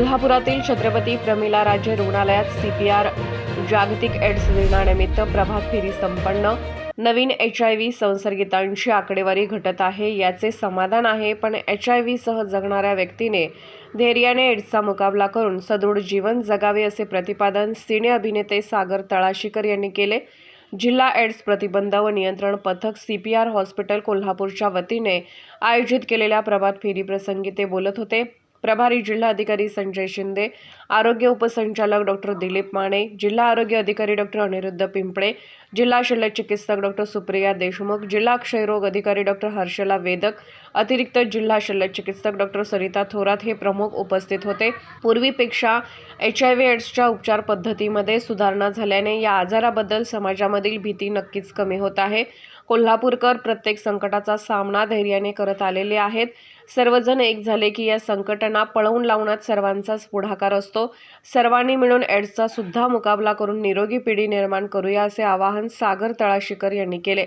कोल्हापुरातील छत्रपती प्रमिला राज्य रुग्णालयात सीपीआर जागतिक एड्स दिनानिमित्त प्रभात फेरी संपन्न. नवीन एच आय व्ही संसर्गितांची आकडेवारी घटत आहे याचे समाधान आहे पण एच आय व्हीसह जगणाऱ्या व्यक्तीने धैर्याने एड्सचा मुकाबला करून सदृढ जीवन जगावे असे प्रतिपादन सिने अभिनेते सागर तळाशीकर यांनी केले. जिल्हा एड्स प्रतिबंध व नियंत्रण पथक सी पी आर हॉस्पिटल कोल्हापूरच्या वतीने आयोजित केलेल्या प्रभात फेरीप्रसंगी ते बोलत होते. प्रभारी जिल्हा अधिकारी संजय शिंदे आरोग्य उपसंचालक डॉक्टर दिलीप माने जिल्हा आरोग्य अधिकारी डॉक्टर अनिरुद्ध पिंपळे जिल्हा शल्य चिकित्सक डॉक्टर सुप्रिया देशमुख जिल्हा क्षयरोग अधिकारी डॉक्टर हर्षला वेदक अतिरिक्त जिल्हा शल्य चिकित्सक डॉक्टर सरिता थोरात हे प्रमुख उपस्थित होते. पूर्वीपेक्षा एच आय व्ही एड्सच्या उपचार पद्धतीमध्ये सुधारणा झाल्याने या आजाराबद्दल समाजामधील भीती नक्कीच कमी होत आहे. कोल्हापूरकर प्रत्येक संकटाचा सामना धैर्याने करत आलेले आहेत. सर्वजण एक झाले की या संकटांना पळवून लावण्यात सर्वांचाच पुढाकार असतो. सर्वांनी मिळून एड्सचा सुद्धा मुकाबला करून निरोगी पिढी निर्माण करूया असे आवाहन सागर तळाशीकर यांनी केले.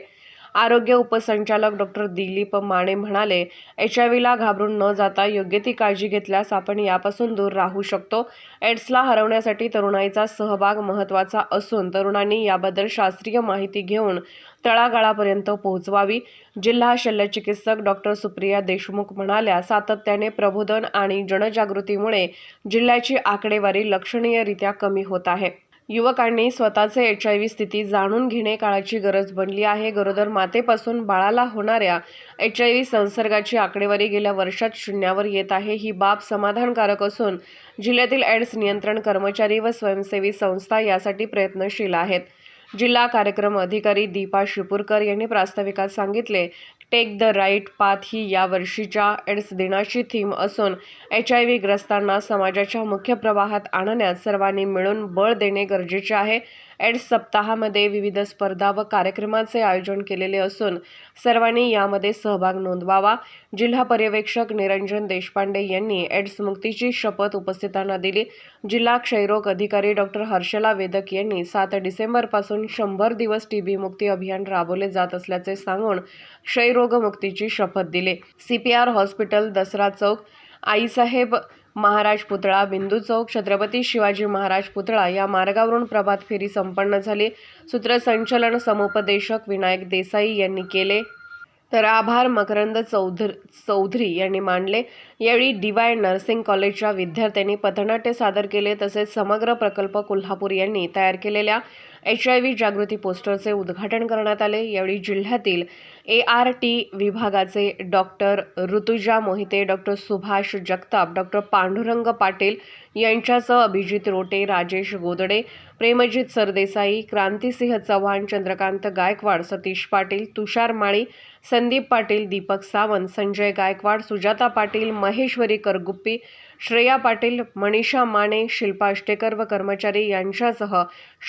आरोग्य उपसंचालक डॉक्टर दिलीप माने म्हणाले एच आय व्हीला घाबरून न जाता योग्य ती काळजी घेतल्यास आपण यापासून दूर राहू शकतो. एड्सला हरवण्यासाठी तरुणाईचा सहभाग महत्त्वाचा असून तरुणांनी याबद्दल शास्त्रीय माहिती घेऊन तळागाळापर्यंत पोहोचवावी. जिल्हा शल्यचिकित्सक डॉक्टर सुप्रिया देशमुख म्हणाल्या सातत्याने प्रबोधन आणि जनजागृतीमुळे जिल्ह्याची आकडेवारी लक्षणीयरित्या कमी होत आहे. युवकांनी स्वतःचे एच आय व्ही स्थिती जाणून घेणे काळाची गरज बनली आहे. गरोदर मातेपासून बाळाला होणाऱ्या एच आय व्ही संसर्गाची आकडेवारी गेल्या वर्षात शून्यावर येत आहे. ही बाब समाधानकारक असून जिल्ह्यातील एड्स नियंत्रण कर्मचारी व स्वयंसेवी संस्था यासाठी प्रयत्नशील आहेत. जिल्हा कार्यक्रम अधिकारी दीपा शिपूरकर यांनी प्रास्ताविकात सांगितले टेक द राईट पाथ ही या वर्षीच्या एड्स दिनाची थीम असून एच आय व्ही ग्रस्तांना समाजाच्या मुख्य प्रवाहात आणण्यात सर्वांनी मिळून बळ देणे गरजेचे आहे. एड्स सप्ताहामध्ये विविध स्पर्धा व कार्यक्रमाचे आयोजन केलेले असून सर्वांनी यामध्ये सहभाग नोंदवावा. जिल्हा पर्यवेक्षक निरंजन देशपांडे यांनी एड्स मुक्तीची शपथ उपस्थितांना दिली. जिल्हा क्षयरोग अधिकारी डॉक्टर हर्षला वेदक यांनी सात डिसेंबरपासून शंभर दिवस टीबी मुक्ती अभियान राबवले जात असल्याचे सांगून क्षयरोगमुक्तीची शपथ दिली. सीपीआर हॉस्पिटल दसरा चौक आईसाहेब महाराज पुतळा बिंदू चौक छत्रपती शिवाजी महाराज पुतळा या मार्गावरून प्रभात फेरी संपन्न झाली. सूत्रसंचलन समुपदेशक विनायक देसाई यांनी केले. तर आभार मकरंद चौधर चौधरी यांनी मांडले यावेळी डीवाय नर्सिंग कॉलेजच्या विद्यार्थ्यांनी पथनाट्य सादर केले तसेच समग्र प्रकल्प कोल्हापूर यांनी तयार केलेल्या एच आय व्ही जागृती पोस्टरचे उद्घाटन करण्यात आले. यावेळी जिल्ह्यातील ए आर टी विभागाचे doctor Rutuja Mohite doctor Subhash Jagtap doctor Pandurang Patil यांच्यासह अभिजित रोटे राजेश गोदडे प्रेमजित सरदेसाई क्रांतिसिंह चव्हाण चंद्रकांत गायकवाड सतीश पाटील तुषार माळी संदीप पाटील दीपक सावंत संजय गायकवाड सुजाता पाटील महेश्वरी करगुप्पी श्रेया पाटील मनीषा माने शिल्पा अष्टेकर व कर्मचारी यांच्यासह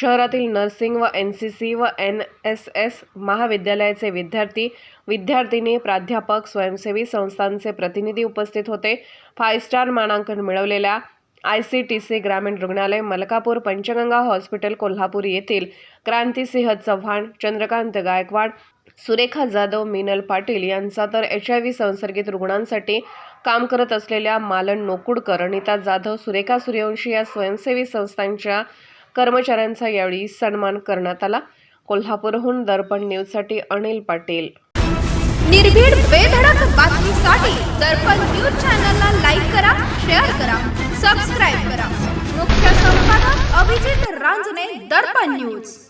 शहरातील नर्सिंग व एन सी सी व एन एस एस महाविद्यालयाचे विद्यार्थी विद्यार्थिनी प्राध्यापक स्वयंसेवी संस्थांचे प्रतिनिधी उपस्थित होते. फाय स्टार मानांकन मिळवलेल्या आय सी टी सी ग्रामीण रुग्णालय मलकापूर पंचगंगा हॉस्पिटल कोल्हापूर येथील क्रांतिसिंह चव्हाण चंद्रकांत गायकवाड सुरेखा जाधव मिनल पाटील यांचा तर एच आय व्ही संसर्गित रुग्णांसाठी काम करत असलेल्या मालन नोकुडकर अनिता जाधव सुरेखा सूर्यवंशी या स्वयंसेवी संस्थांच्या कर्मचाऱ्यांचा यावेळी सन्मान करण्यात आला. कोल्हापूरहून दर्पण न्यूजसाठी अनिल पाटील. निर्भीड बेधडक बातमीसाठी दर्पण न्यूज चॅनलला लाईक करा शेअर करा सबस्क्राईब करा. मुख्य संपादक अभिजित रांजणे दर्पण न्यूज.